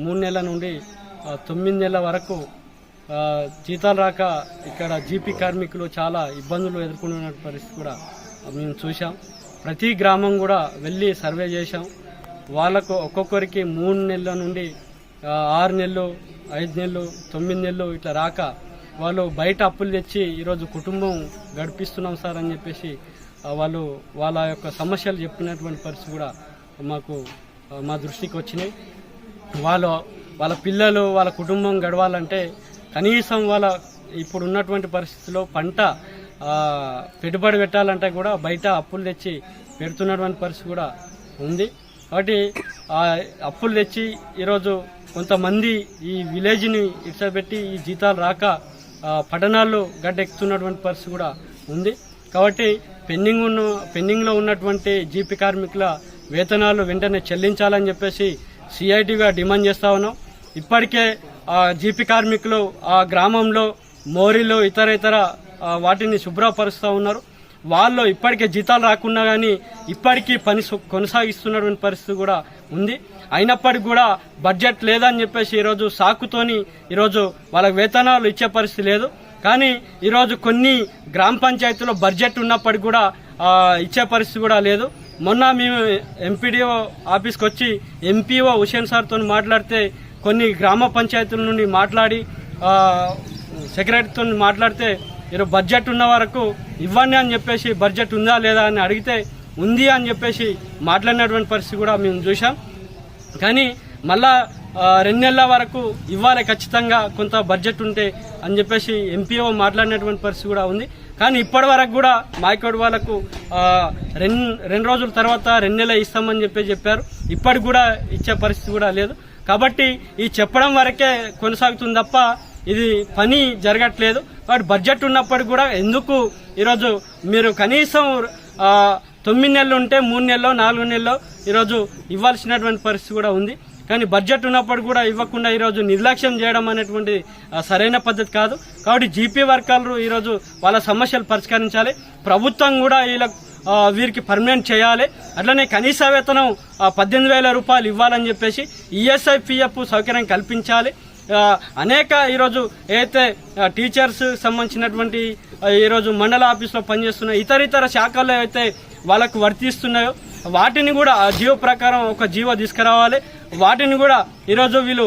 మూడు నెలల నుండి తొమ్మిది నెలల వరకు జీతాలు రాక ఇక్కడ జీపీ కార్మికులు చాలా ఇబ్బందులు ఎదుర్కొన్న పరిస్థితి కూడా మేము చూసాం ప్రతి గ్రామం కూడా వెళ్ళి సర్వే చేశాం. వాళ్ళకు ఒక్కొక్కరికి మూడు నెలల నుండి ఆరు నెలలు ఐదు నెలలు తొమ్మిది నెలలు ఇట్లా రాక వాళ్ళు బయట అప్పులు తెచ్చి ఈరోజు కుటుంబం గడిపిస్తున్నాం సార్ అని చెప్పేసి వాళ్ళు వాళ్ళ యొక్క సమస్యలు చెప్పినటువంటి పరిస్థితి కూడా మాకు మా దృష్టికి వచ్చినాయి. వాళ్ళు వాళ్ళ పిల్లలు వాళ్ళ కుటుంబం గడవాలంటే కనీసం వాళ్ళ ఇప్పుడు ఉన్నటువంటి పరిస్థితిలో పంట పెట్టుబడి పెట్టాలంటే కూడా బయట అప్పులు తెచ్చి పెడుతున్నటువంటి పరిస్థితి కూడా ఉంది. కాబట్టి అప్పులు తెచ్చి ఈరోజు కొంతమంది ఈ విలేజ్ని ఇడ్చబెట్టి ఈ జీతాలు రాక పట్టణాల్లో గడ్డెక్కుతున్నటువంటి పరిస్థితి కూడా ఉంది. కాబట్టి పెండింగ్ ఉన్న పెండింగ్లో ఉన్నటువంటి జీపీ కార్మికుల వేతనాలు వెంటనే చెల్లించాలని చెప్పేసి సిఐటిగా డిమాండ్ చేస్తా ఉన్నాం. ఇప్పటికే ఆ జీపీ కార్మికులు ఆ గ్రామంలో మోరీలు ఇతర ఇతర వాటిని శుభ్రపరుస్తూ ఉన్నారు. వాళ్ళు ఇప్పటికే జీతాలు రాకున్నా కానీ ఇప్పటికీ పని కొనసాగిస్తున్నటువంటి పరిస్థితి కూడా ఉంది. అయినప్పటికీ కూడా బడ్జెట్ లేదని చెప్పేసి ఈరోజు సాకుతోని ఈరోజు వాళ్ళకి వేతనాలు ఇచ్చే పరిస్థితి లేదు. కానీ ఈరోజు కొన్ని గ్రామ పంచాయతీలో బడ్జెట్ ఉన్నప్పటికీ కూడా ఇచ్చే పరిస్థితి కూడా లేదు. మొన్న మేము ఎంపీడీఓ ఆఫీస్కి వచ్చి ఎంపీఓ హుషేన్ సార్తో మాట్లాడితే కొన్ని గ్రామ పంచాయతీల నుండి మాట్లాడి సెక్రటరీతో మాట్లాడితే ఈరోజు బడ్జెట్ ఉన్న వరకు ఇవ్వండి అని చెప్పేసి బడ్జెట్ ఉందా లేదా అని అడిగితే ఉంది అని చెప్పేసి మాట్లాడినటువంటి పరిస్థితి కూడా మేము చూసాం కానీ మళ్ళా రెండు నెలల వరకు ఇవ్వాలి ఖచ్చితంగా కొంత బడ్జెట్ ఉంటే అని చెప్పేసి ఎంపీఓ మాట్లాడినటువంటి పరిస్థితి కూడా ఉంది. కానీ ఇప్పటి వరకు కూడా మాయకోడి వాళ్ళకు రెండు రెండు రోజుల తర్వాత రెండు నెలలు ఇస్తామని చెప్పి చెప్పారు. ఇప్పటికి కూడా ఇచ్చే పరిస్థితి కూడా లేదు. కాబట్టి ఈ చెప్పడం వరకే కొనసాగుతుంది తప్ప ఇది పని జరగట్లేదు. వాటి బడ్జెట్ ఉన్నప్పటికి కూడా ఎందుకు ఈరోజు మీరు కనీసం తొమ్మిది నెలలు ఉంటే మూడు నెలలో నాలుగు నెలలు ఈరోజు ఇవ్వాల్సినటువంటి పరిస్థితి కూడా ఉంది. కానీ బడ్జెట్ ఉన్నప్పుడు కూడా ఇవ్వకుండా ఈరోజు నిర్లక్ష్యం చేయడం అనేటువంటి సరైన పద్ధతి కాదు. కాబట్టి జీపీ వర్కర్లు ఈరోజు వాళ్ళ సమస్యలు పరిష్కరించాలి. ప్రభుత్వం కూడా వీళ్ళ వీరికి పర్మనెంట్ చేయాలి. అట్లనే కనీస వేతనం పద్దెనిమిది వేల రూపాయలు ఇవ్వాలని చెప్పేసి ఈఎస్ఐ పిఎఫ్ సౌకర్యం కల్పించాలి. అనేక ఈరోజు ఏదైతే టీచర్స్ సంబంధించినటువంటి ఈరోజు మండల ఆఫీస్లో పనిచేస్తున్న ఇతర ఇతర శాఖల్లో అయితే వాళ్ళకు వర్తిస్తున్నాయో వాటిని కూడా జీవ జీవో ప్రకారం ఒక జీవో తీసుకురావాలి. వాటిని కూడా ఈరోజు వీళ్ళు